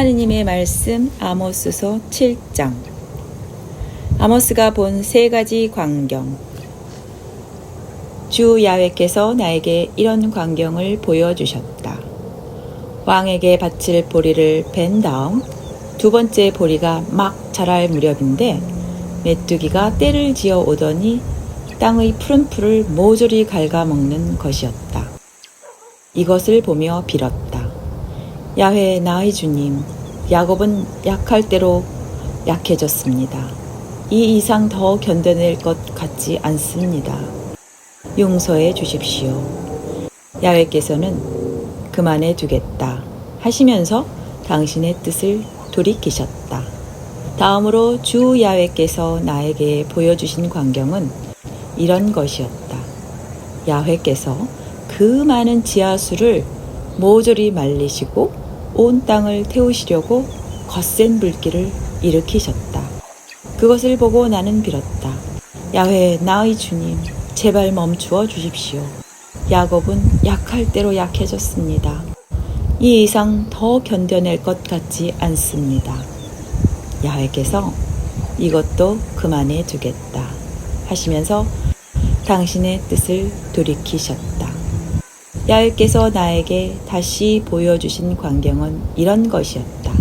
하느님의 말씀 아모스서 7장 아모스가 본 세 가지 광경 주 야훼께서 나에게 이런 광경을 보여주셨다. 왕에게 바칠 보리를 벤 다음 두 번째 보리가 막 자랄 무렵인데 메뚜기가 때를 지어 오더니 땅의 푸른 풀을 모조리 갉아먹는 것이었다. 이것을 보며 빌었다. 야훼 나의 주님, 야곱은 약할 대로 약해졌습니다. 이 이상 더 견뎌낼 것 같지 않습니다. 용서해 주십시오. 야훼께서는 그만해 두겠다 하시면서 당신의 뜻을 돌이키셨다. 다음으로 주 야훼께서 나에게 보여주신 광경은 이런 것이었다. 야훼께서 그 많은 지하수를 모조리 말리시고 온 땅을 태우시려고 거센 불길을 일으키셨다. 그것을 보고 나는 빌었다. 야훼 나의 주님, 제발 멈추어 주십시오. 야곱은 약할 대로 약해졌습니다. 이 이상 더 견뎌낼 것 같지 않습니다. 야훼께서 이것도 그만해 두겠다 하시면서 당신의 뜻을 돌이키셨다. 야훼께서 나에게 다시 보여주신 광경은 이런 것이었다.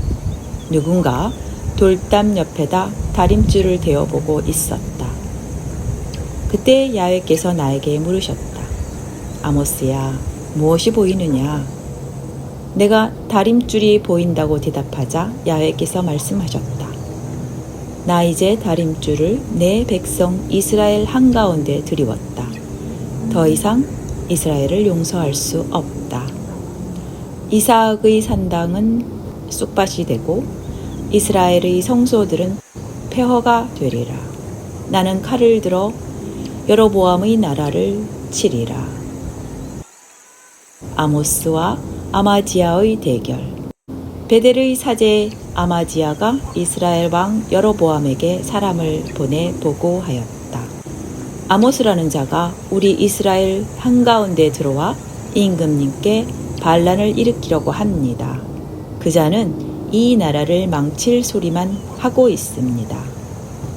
누군가 돌담 옆에다 다림줄을 대어보고 있었다. 그때 야훼께서 나에게 물으셨다. 아모스야, 무엇이 보이느냐? 내가 다림줄이 보인다고 대답하자 야훼께서 말씀하셨다. 나 이제 다림줄을 내 백성 이스라엘 한가운데 드리웠다. 더 이상 이스라엘을 용서할 수 없다. 이삭의 산당은 쑥밭이 되고 이스라엘의 성소들은 폐허가 되리라. 나는 칼을 들어 여로보암의 나라를 치리라. 아모스와 아마지아의 대결. 베델의 사제 아마지아가 이스라엘 왕 여로보암에게 사람을 보내 보고하였다. 아모스라는 자가 우리 이스라엘 한가운데 들어와 임금님께 반란을 일으키려고 합니다. 그 자는 이 나라를 망칠 소리만 하고 있습니다.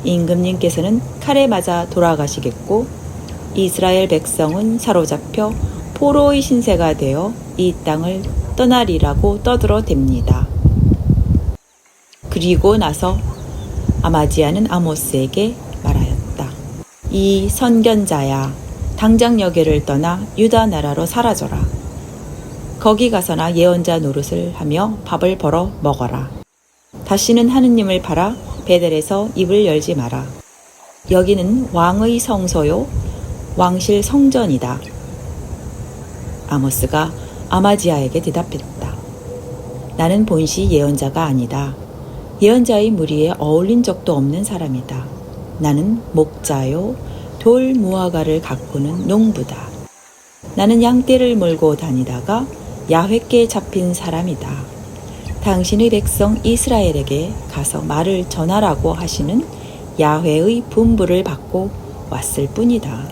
임금님께서는 칼에 맞아 돌아가시겠고 이스라엘 백성은 사로잡혀 포로의 신세가 되어 이 땅을 떠나리라고 떠들어댑니다. 그리고 나서 아마지아는 아모스에게. 이 선견자야, 당장 여기를 떠나 유다 나라로 사라져라. 거기 가서나 예언자 노릇을 하며 밥을 벌어 먹어라. 다시는 하느님을 팔아 베델에서 입을 열지 마라. 여기는 왕의 성소요, 왕실 성전이다. 아모스가 아마지아에게 대답했다. 나는 본시 예언자가 아니다. 예언자의 무리에 어울린 적도 없는 사람이다. 나는 목자요, 돌 무화과를 가꾸는 농부다. 나는 양떼를 몰고 다니다가 야훼께 잡힌 사람이다. 당신의 백성 이스라엘에게 가서 말을 전하라고 하시는 야훼의 분부를 받고 왔을 뿐이다.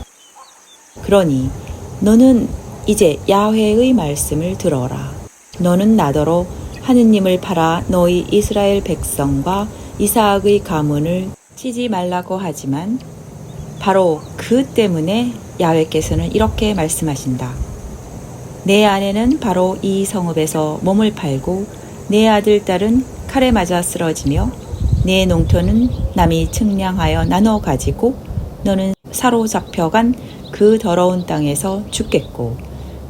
그러니 너는 이제 야훼의 말씀을 들어라. 너는 나더러 하느님을 팔아 너희 이스라엘 백성과 이삭의 가문을 치지 말라고 하지만 바로 그 때문에 야훼께서는 이렇게 말씀하신다. 내 아내는 바로 이 성읍에서 몸을 팔고 내 아들 딸은 칼에 맞아 쓰러지며 내 농토는 남이 측량하여 나눠 가지고 너는 사로잡혀간 그 더러운 땅에서 죽겠고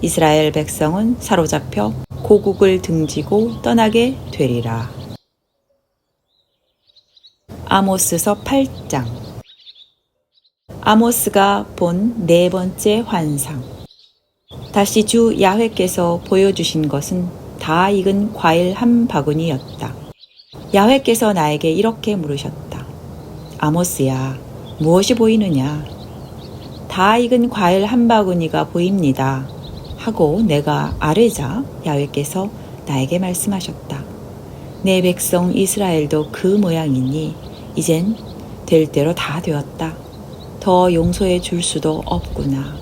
이스라엘 백성은 사로잡혀 고국을 등지고 떠나게 되리라. 아모스서 8장 아모스가 본 네 번째 환상 다시 주 야훼께서 보여주신 것은 다 익은 과일 한 바구니였다. 야훼께서 나에게 이렇게 물으셨다. 아모스야, 무엇이 보이느냐? 다 익은 과일 한 바구니가 보입니다. 하고 내가 아뢰자 야훼께서 나에게 말씀하셨다. 내 백성 이스라엘도 그 모양이니 이젠 될 대로 다 되었다. 더 용서해 줄 수도 없구나.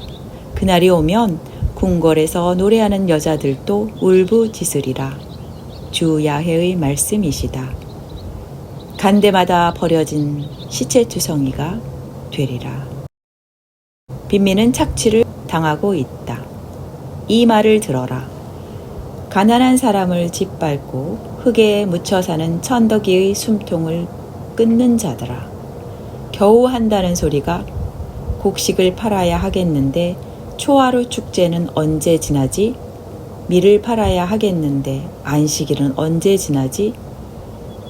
그날이 오면 궁궐에서 노래하는 여자들도 울부짖으리라. 주 야훼의 말씀이시다. 간데마다 버려진 시체 투성이가 되리라. 빈민은 착취를 당하고 있다. 이 말을 들어라. 가난한 사람을 짓밟고 흙에 묻혀 사는 천덕이의 숨통을 끊는 자들아. 겨우 한다는 소리가 곡식을 팔아야 하겠는데 초하루 축제는 언제 지나지? 밀을 팔아야 하겠는데 안식일은 언제 지나지?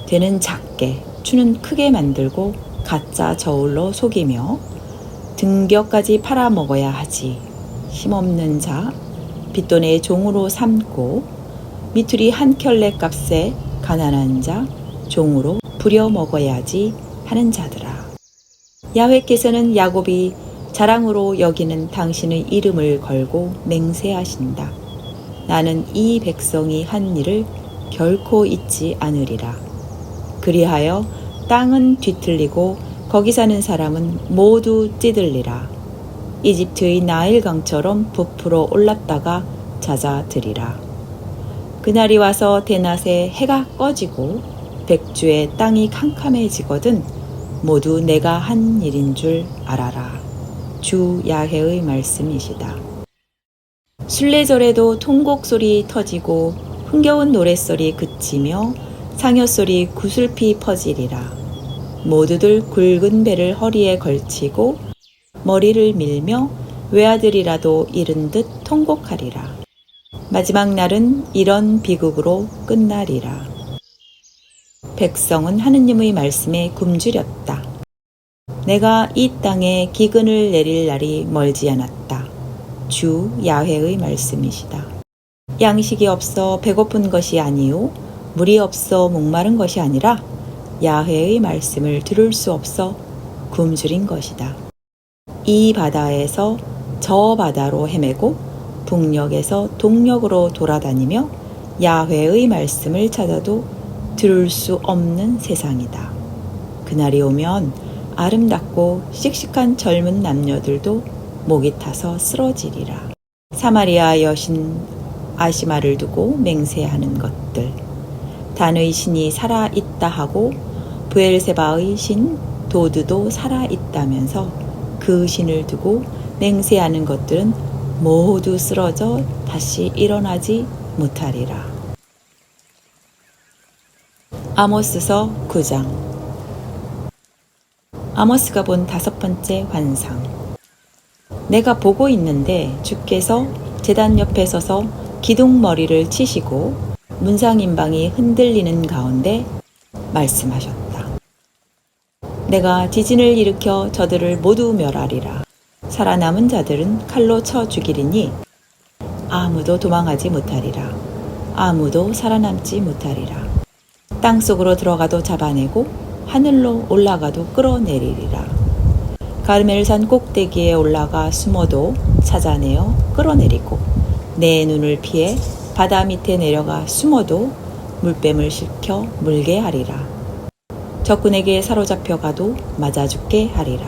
되는 작게 추는 크게 만들고 가짜 저울로 속이며 등격까지 팔아먹어야 하지. 힘없는 자, 빚돈의 종으로 삼고 미투리 한 켤레 값에 가난한 자, 종으로 부려 먹어야지 하는 자들아. 야훼께서는 야곱이 자랑으로 여기는 당신의 이름을 걸고 맹세하신다. 나는 이 백성이 한 일을 결코 잊지 않으리라. 그리하여 땅은 뒤틀리고 거기 사는 사람은 모두 찌들리라. 이집트의 나일강처럼 부풀어 올랐다가 잦아들이라. 그날이 와서 대낮에 해가 꺼지고 백주에 땅이 캄캄해지거든 모두 내가 한 일인 줄 알아라. 주 야훼의 말씀이시다. 순례절에도 통곡 소리 터지고 흥겨운 노랫소리 그치며 상여소리 구슬피 퍼지리라. 모두들 굵은 배를 허리에 걸치고 머리를 밀며 외아들이라도 잃은 듯 통곡하리라. 마지막 날은 이런 비극으로 끝나리라. 백성은 하느님의 말씀에 굶주렸다. 내가 이 땅에 기근을 내릴 날이 멀지 않았다. 주 야훼의 말씀이시다. 양식이 없어 배고픈 것이 아니요 물이 없어 목마른 것이 아니라 야훼의 말씀을 들을 수 없어 굶주린 것이다. 이 바다에서 저 바다로 헤매고 북녘에서 동력으로 돌아다니며 야훼의 말씀을 찾아도 들을 수 없는 세상이다. 그날이 오면 아름답고 씩씩한 젊은 남녀들도 목이 타서 쓰러지리라. 사마리아 여신 아시마를 두고 맹세하는 것들. 단의 신이 살아 있다 하고 부엘세바의 신 도드도 살아 있다면서 그 신을 두고 맹세하는 것들은 모두 쓰러져 다시 일어나지 못하리라. 아모스서 9장 아모스가 본 다섯 번째 환상 내가 보고 있는데 주께서 재단 옆에 서서 기둥머리를 치시고 문상인방이 흔들리는 가운데 말씀하셨다. 내가 지진을 일으켜 저들을 모두 멸하리라. 살아남은 자들은 칼로 쳐 죽이리니 아무도 도망하지 못하리라. 아무도 살아남지 못하리라. 땅 속으로 들어가도 잡아내고 하늘로 올라가도 끌어내리리라. 가르멜산 꼭대기에 올라가 숨어도 찾아내어 끌어내리고 내 눈을 피해 바다 밑에 내려가 숨어도 물뱀을 실켜 물게 하리라. 적군에게 사로잡혀 가도 맞아 죽게 하리라.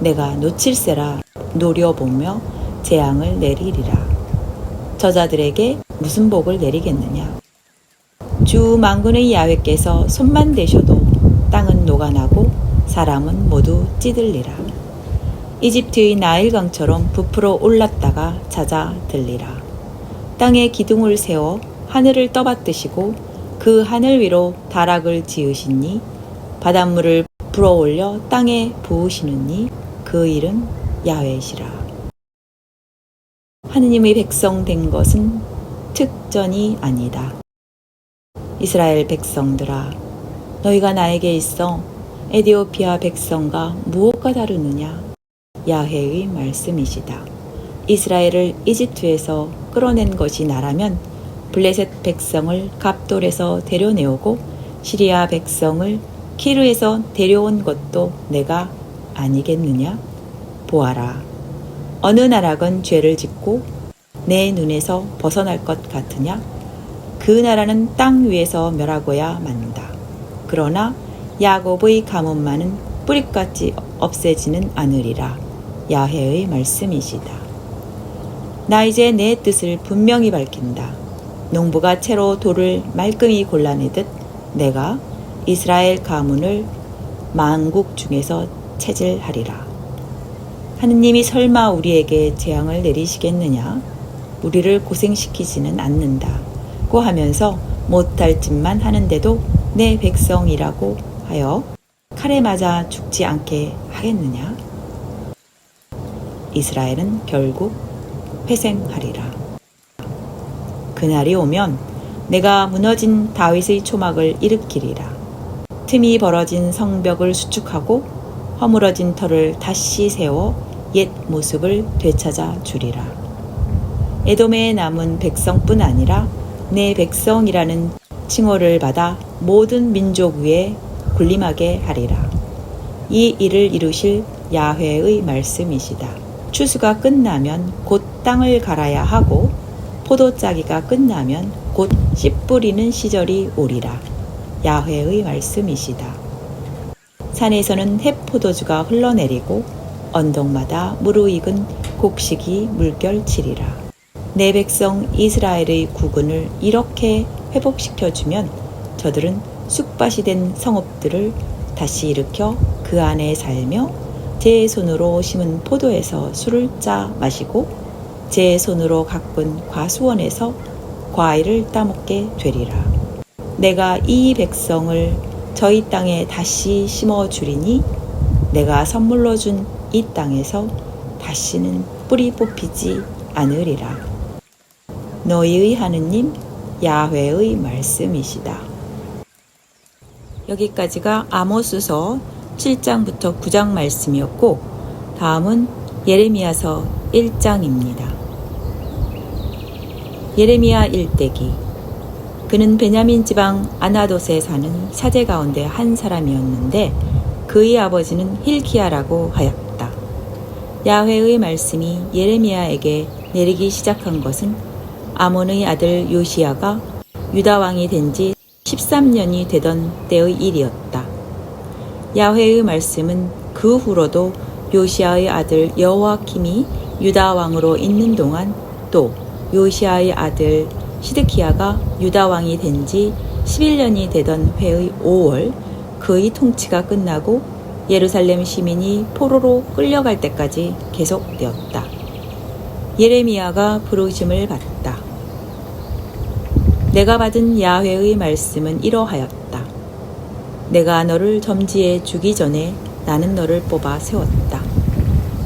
내가 놓칠세라 노려보며 재앙을 내리리라. 저자들에게 무슨 복을 내리겠느냐? 주 망군의 야훼께서 손만 대셔도 땅은 녹아나고 사람은 모두 찌들리라. 이집트의 나일강처럼 부풀어 올랐다가 잦아들리라. 땅에 기둥을 세워 하늘을 떠받드시고 그 하늘 위로 다락을 지으시니 바닷물을 불어올려 땅에 부으시느니 그 이름 야훼시라. 하느님의 백성 된 것은 특전이 아니다. 이스라엘 백성들아, 너희가 나에게 있어 에디오피아 백성과 무엇과 다르느냐? 야훼의 말씀이시다. 이스라엘을 이집트에서 끌어낸 것이 나라면 블레셋 백성을 갑돌에서 데려내오고 시리아 백성을 키르에서 데려온 것도 내가 아니겠느냐? 보아라. 어느 나라건 죄를 짓고 내 눈에서 벗어날 것 같으냐? 그 나라는 땅 위에서 멸하고야 만다. 그러나 야곱의 가문만은 뿌리까지 없애지는 않으리라. 야훼의 말씀이시다. 나 이제 내 뜻을 분명히 밝힌다. 농부가 채로 돌을 말끔히 골라내듯 내가 이스라엘 가문을 만국 중에서 체질하리라. 하느님이 설마 우리에게 재앙을 내리시겠느냐? 우리를 고생시키지는 않는다 고 하면서 못할 짓만 하는데도 내 백성이라고 하여 칼에 맞아 죽지 않게 하겠느냐? 이스라엘은 결국 회생하리라. 그날이 오면 내가 무너진 다윗의 초막을 일으키리라. 틈이 벌어진 성벽을 수축하고 허물어진 터를 다시 세워 옛 모습을 되찾아 주리라. 에돔에 남은 백성뿐 아니라 내 백성이라는 칭호를 받아 모든 민족 위에 군림하게 하리라. 이 일을 이루실 야훼의 말씀이시다. 추수가 끝나면 곧 땅을 갈아야 하고 포도짜기가 끝나면 곧 씨 뿌리는 시절이 오리라. 야훼의 말씀이시다. 산에서는 햇포도주가 흘러내리고 언덕마다 무르익은 곡식이 물결치리라. 내 백성 이스라엘의 국군을 이렇게 회복시켜주면 저들은 쑥밭이 된 성읍들을 다시 일으켜 그 안에 살며 제 손으로 심은 포도에서 술을 짜 마시고 제 손으로 가꾼 과수원에서 과일을 따먹게 되리라. 내가 이 백성을 저희 땅에 다시 심어 주리니 내가 선물로 준 이 땅에서 다시는 뿌리 뽑히지 않으리라. 너희의 하느님 야훼의 말씀이시다. 여기까지가 아모스서 7장부터 9장 말씀이었고 다음은 예레미야서 1장입니다. 예레미야 일대기 그는 베냐민 지방 아나돗에 사는 사제 가운데 한 사람이었는데 그의 아버지는 힐키야라고 하였다. 야훼의 말씀이 예레미야에게 내리기 시작한 것은 아몬의 아들 요시야가 유다 왕이 된 지 13년이 되던 때의 일이었다. 야훼의 말씀은 그 후로도 요시아의 아들 여호와킴이 유다 왕으로 있는 동안 또 요시아의 아들 시드키야가 유다 왕이 된 지 11년이 되던 해의 5월 그의 통치가 끝나고 예루살렘 시민이 포로로 끌려갈 때까지 계속되었다. 예레미야가 부르심을 받다. 내가 받은 야훼의 말씀은 이러하였다. 내가 너를 점지해 주기 전에 나는 너를 뽑아 세웠다.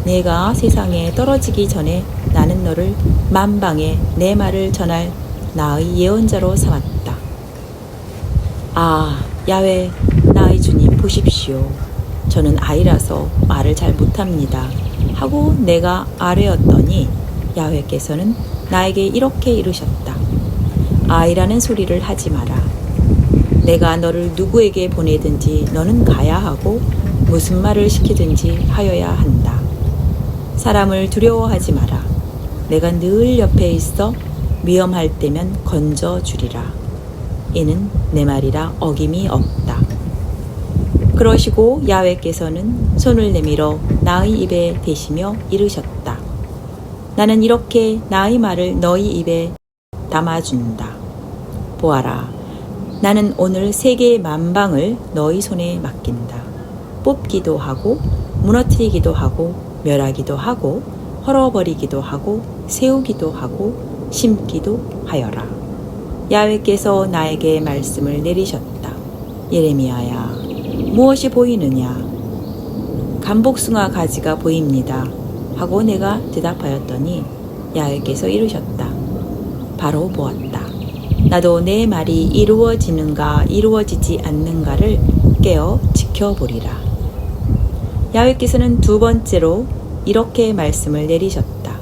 내가 세상에 떨어지기 전에 나는 너를 만방에 내 말을 전할 나의 예언자로 삼았다. 아, 야외, 나의 주님 보십시오. 저는 아이라서 말을 잘 못합니다. 하고 내가 아뢰었더니 야외께서는 나에게 이렇게 이르셨다. 아이라는 소리를 하지 마라. 내가 너를 누구에게 보내든지 너는 가야 하고 무슨 말을 시키든지 하여야 한다. 사람을 두려워하지 마라. 내가 늘 옆에 있어 위험할 때면 건져 주리라. 이는 내 말이라 어김이 없다. 그러시고 야외께서는 손을 내밀어 나의 입에 대시며 이르셨다. 나는 이렇게 나의 말을 너희 입에 담아준다. 보아라. 나는 오늘 세계의 만방을 너희 손에 맡긴다. 뽑기도 하고, 무너뜨리기도 하고, 멸하기도 하고, 헐어버리기도 하고, 세우기도 하고, 심기도 하여라. 야외께서 나에게 말씀을 내리셨다. 예레미야야, 무엇이 보이느냐? 감복숭아 가지가 보입니다. 하고 내가 대답하였더니 야외께서 이르셨다. 바로 보았다. 나도 내 말이 이루어지는가 이루어지지 않는가를 깨어 지켜보리라. 야외께서는 두 번째로 이렇게 말씀을 내리셨다.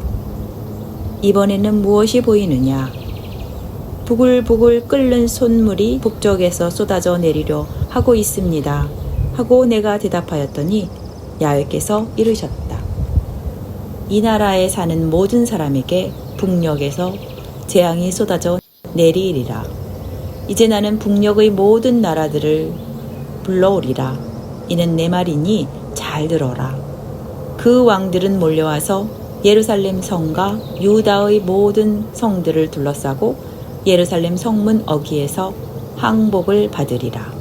이번에는 무엇이 보이느냐? 부글부글 끓는 손물이 북쪽에서 쏟아져 내리려 하고 있습니다. 하고 내가 대답하였더니 야외께서 이르셨다. 이 나라에 사는 모든 사람에게 북녘에서 재앙이 쏟아져 내리리라. 이제 나는 북녘의 모든 나라들을 불러오리라. 이는 내 말이니 잘 들어라. 그 왕들은 몰려와서 예루살렘 성과 유다의 모든 성들을 둘러싸고 예루살렘 성문 어기에서 항복을 받으리라.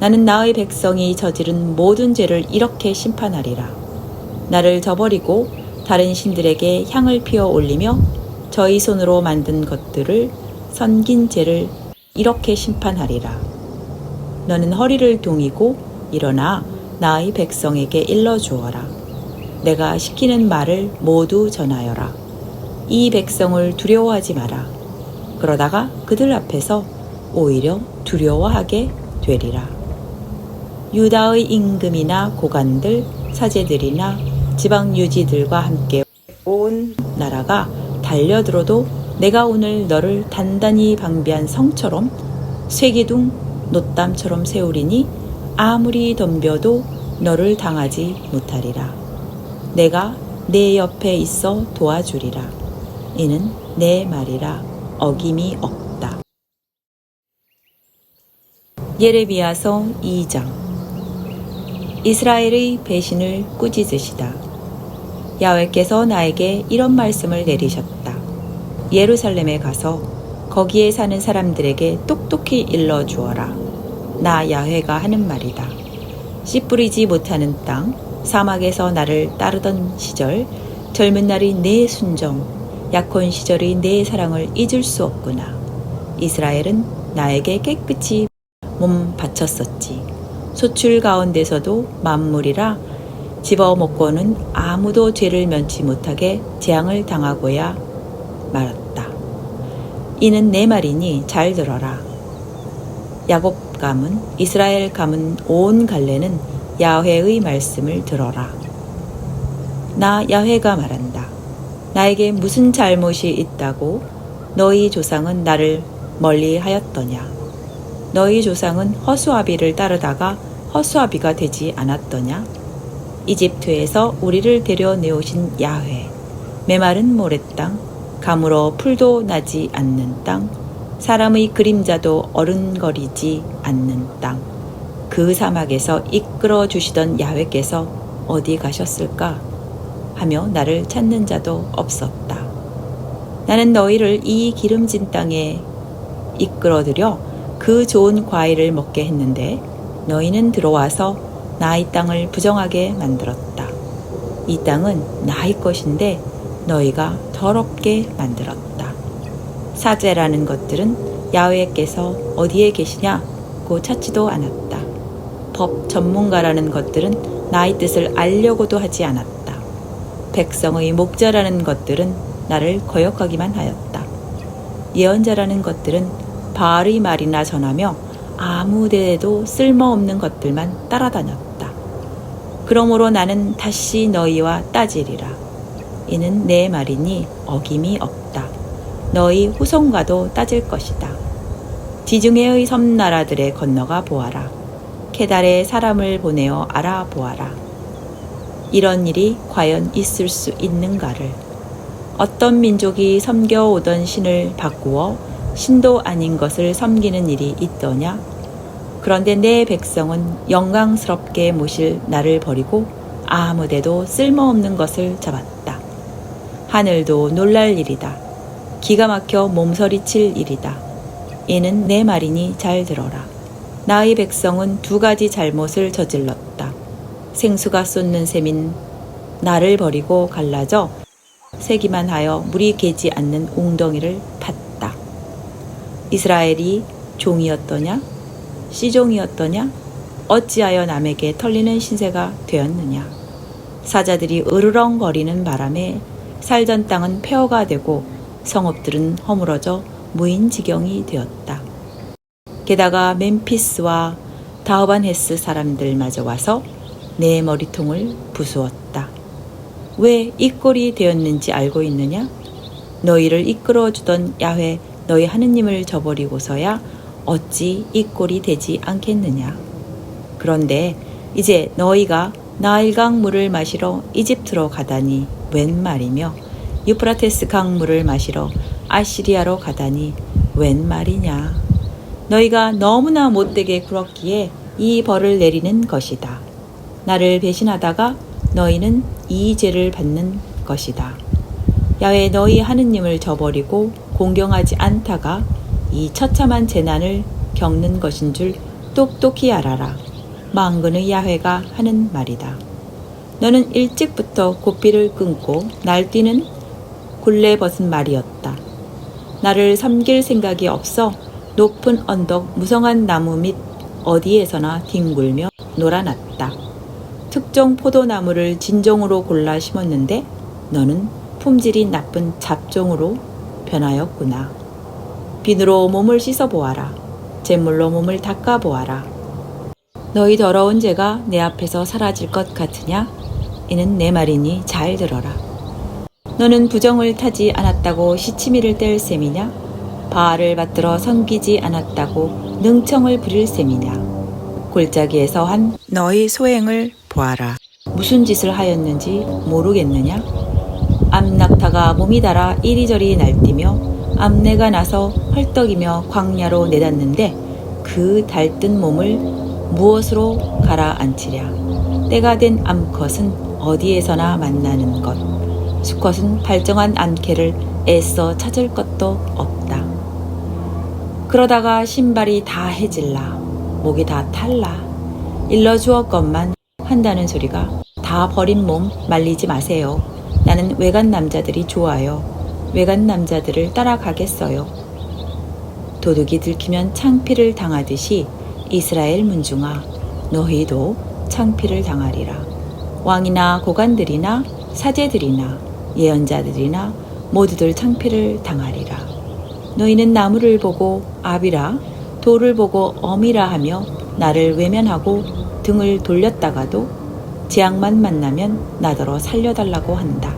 나는 나의 백성이 저지른 모든 죄를 이렇게 심판하리라. 나를 저버리고 다른 신들에게 향을 피워 올리며 저희 손으로 만든 것들을 섬긴 죄를 이렇게 심판하리라. 너는 허리를 동이고 일어나 나의 백성에게 일러 주어라. 내가 시키는 말을 모두 전하여라. 이 백성을 두려워하지 마라. 그러다가 그들 앞에서 오히려 두려워하게 되리라. 유다의 임금이나 고관들, 사제들이나 지방 유지들과 함께 온 나라가 달려들어도 내가 오늘 너를 단단히 방비한 성처럼 쇠기둥 노담처럼 세우리니 아무리 덤벼도 너를 당하지 못하리라. 내가 내 옆에 있어 도와주리라. 이는 내 말이라 어김이 없다. 예레미야서 2장 이스라엘의 배신을 꾸짖으시다. 야훼께서 나에게 이런 말씀을 내리셨다. 예루살렘에 가서 거기에 사는 사람들에게 똑똑히 일러 주어라. 나 야훼가 하는 말이다. 씨 뿌리지 못하는 땅, 사막에서 나를 따르던 시절, 젊은 날이 내 순정, 약혼 시절의 내 사랑을 잊을 수 없구나. 이스라엘은 나에게 깨끗이 몸 바쳤었지. 소출 가운데서도 만물이라 집어먹고는 아무도 죄를 면치 못하게 재앙을 당하고야 말았다. 이는 내 말이니 잘 들어라. 야곱 가문, 이스라엘 가문 온 갈래는 야훼의 말씀을 들어라. 나 야훼가 말한다. 나에게 무슨 잘못이 있다고 너희 조상은 나를 멀리 하였더냐? 너희 조상은 허수아비를 따르다가 허수아비가 되지 않았더냐? 이집트에서 우리를 데려내오신 야훼, 메마른 모래땅, 가물어 풀도 나지 않는 땅, 사람의 그림자도 어른거리지 않는 땅, 그 사막에서 이끌어 주시던 야훼께서 어디 가셨을까? 하며 나를 찾는 자도 없었다. 나는 너희를 이 기름진 땅에 이끌어들여 그 좋은 과일을 먹게 했는데 너희는 들어와서 나의 땅을 부정하게 만들었다. 이 땅은 나의 것인데 너희가 더럽게 만들었다. 사제라는 것들은 야훼께서 어디에 계시냐고 찾지도 않았다. 법 전문가라는 것들은 나의 뜻을 알려고도 하지 않았다. 백성의 목자라는 것들은 나를 거역하기만 하였다. 예언자라는 것들은 바알의 말이나 전하며 아무 데에도 쓸모없는 것들만 따라다녔다. 그러므로 나는 다시 너희와 따지리라. 이는 내 말이니 어김이 없다. 너희 후손과도 따질 것이다. 지중해의 섬나라들에 건너가 보아라. 케달에 사람을 보내어 알아보아라. 이런 일이 과연 있을 수 있는가를. 어떤 민족이 섬겨오던 신을 바꾸어 신도 아닌 것을 섬기는 일이 있더냐? 그런데 내 백성은 영광스럽게 모실 나를 버리고 아무데도 쓸모없는 것을 잡았다. 하늘도 놀랄 일이다. 기가 막혀 몸서리칠 일이다. 이는 내 말이니 잘 들어라. 나의 백성은 두 가지 잘못을 저질렀다. 생수가 쏟는 셈인 나를 버리고 갈라져 세기만 하여 물이 개지 않는 웅덩이를 팠다. 이스라엘이 종이었더냐? 시종이었더냐? 어찌하여 남에게 털리는 신세가 되었느냐? 사자들이 으르렁거리는 바람에 살던 땅은 폐허가 되고 성읍들은 허물어져 무인지경이 되었다. 게다가 멤피스와 다우반헤스 사람들마저 와서 내 머리통을 부수었다. 왜 이 꼴이 되었는지 알고 있느냐? 너희를 이끌어 주던 야훼 너희 하느님을 저버리고서야 어찌 이 꼴이 되지 않겠느냐. 그런데 이제 너희가 나일강 물을 마시러 이집트로 가다니 웬 말이며 유프라테스 강 물을 마시러 아시리아로 가다니 웬 말이냐. 너희가 너무나 못되게 굴었기에 이 벌을 내리는 것이다. 나를 배신하다가 너희는 이 죄를 받는 것이다. 야외 너희 하느님을 저버리고 공경하지 않다가 이 처참한 재난을 겪는 것인 줄 똑똑히 알아라. 망근의 야훼가 하는 말이다. 너는 일찍부터 고삐를 끊고 날뛰는 굴레 벗은 말이었다. 나를 섬길 생각이 없어 높은 언덕 무성한 나무 밑 어디에서나 뒹굴며 놀아났다. 특정 포도나무를 진종으로 골라 심었는데 너는 품질이 나쁜 잡종으로 변하였구나. 비누로 몸을 씻어 보아라. 잿물로 몸을 닦아 보아라. 너희 더러운 죄가 내 앞에서 사라질 것 같으냐? 이는 내 말이니 잘 들어라. 너는 부정을 타지 않았다고 시치미를 뗄 셈이냐? 바알을 받들어 섬기지 않았다고 능청을 부릴 셈이냐? 골짜기에서 한 너희 소행을 보아라. 무슨 짓을 하였는지 모르겠느냐? 암낙타가 몸이 달아 이리저리 날뛰며 암내가 나서 헐떡이며 광야로 내닫는데 그 달뜬 몸을 무엇으로 가라앉히랴. 때가 된 암컷은 어디에서나 만나는 것. 수컷은 발정한 암캐를 애써 찾을 것도 없다. 그러다가 신발이 다 해질라. 목이 다 탈라. 일러 주었건만 한다는 소리가 다 버린 몸 말리지 마세요. 나는 외간 남자들이 좋아요. 외간 남자들을 따라가겠어요. 도둑이 들키면 창피를 당하듯이 이스라엘 문중아 너희도 창피를 당하리라. 왕이나 고관들이나 사제들이나 예언자들이나 모두들 창피를 당하리라. 너희는 나무를 보고 아비라 돌을 보고 어미라 하며 나를 외면하고 등을 돌렸다가도 재앙만 만나면 나더러 살려달라고 한다.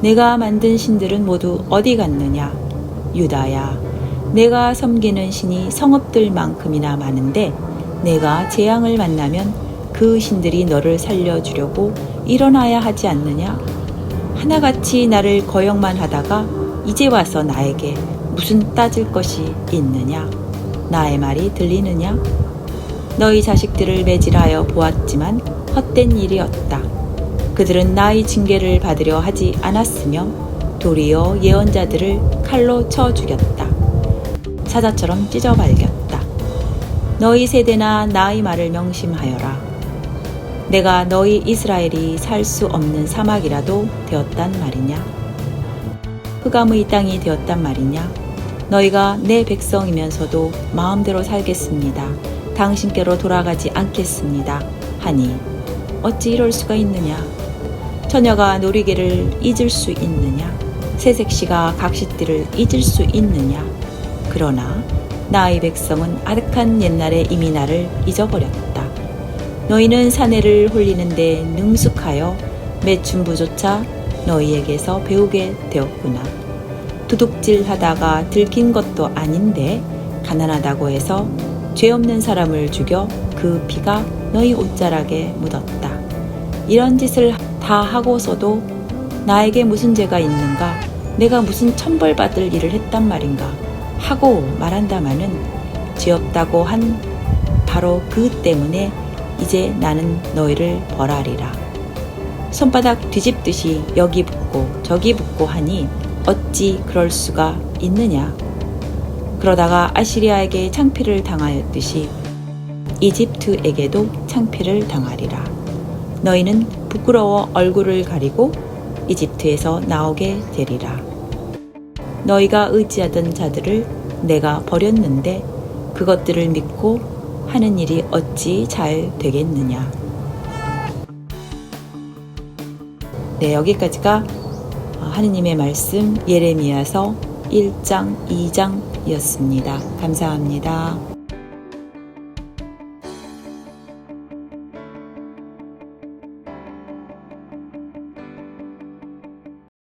내가 만든 신들은 모두 어디 갔느냐? 유다야, 내가 섬기는 신이 성읍들만큼이나 많은데 내가 재앙을 만나면 그 신들이 너를 살려주려고 일어나야 하지 않느냐? 하나같이 나를 거역만 하다가 이제 와서 나에게 무슨 따질 것이 있느냐? 나의 말이 들리느냐? 너희 자식들을 매질하여 보았지만 헛된 일이었다. 그들은 나의 징계를 받으려 하지 않았으며 도리어 예언자들을 칼로 쳐 죽였다. 사자처럼 찢어 발겼다. 너희 세대나 나의 말을 명심하여라. 내가 너희 이스라엘이 살 수 없는 사막이라도 되었단 말이냐? 흑암의 땅이 되었단 말이냐? 너희가 내 백성이면서도 마음대로 살겠습니다. 당신께로 돌아가지 않겠습니다. 하니 어찌 이럴 수가 있느냐? 처녀가 놀이개를 잊을 수 있느냐? 새색시가 각시띠를 잊을 수 있느냐? 그러나 나의 백성은 아득한 옛날에 이미 나를 잊어버렸다. 너희는 사내를 홀리는데 능숙하여 매춘부조차 너희에게서 배우게 되었구나. 도둑질 하다가 들킨 것도 아닌데 가난하다고 해서 죄 없는 사람을 죽여 그 피가 너희 옷자락에 묻었다. 이런 짓을 다 하고서도 나에게 무슨 죄가 있는가? 내가 무슨 천벌 받을 일을 했단 말인가? 하고 말한다마는 죄 없다고 한 바로 그 때문에 이제 나는 너희를 벌하리라. 손바닥 뒤집듯이 여기 붙고 저기 붙고 하니 어찌 그럴 수가 있느냐? 그러다가 아시리아에게 창피를 당하였듯이 이집트에게도 창피를 당하리라. 너희는 부끄러워 얼굴을 가리고 이집트에서 나오게 되리라. 너희가 의지하던 자들을 내가 버렸는데 그것들을 믿고 하는 일이 어찌 잘 되겠느냐. 네, 여기까지가 하느님의 말씀 예레미야서 1장, 2장 이었습니다. 감사합니다.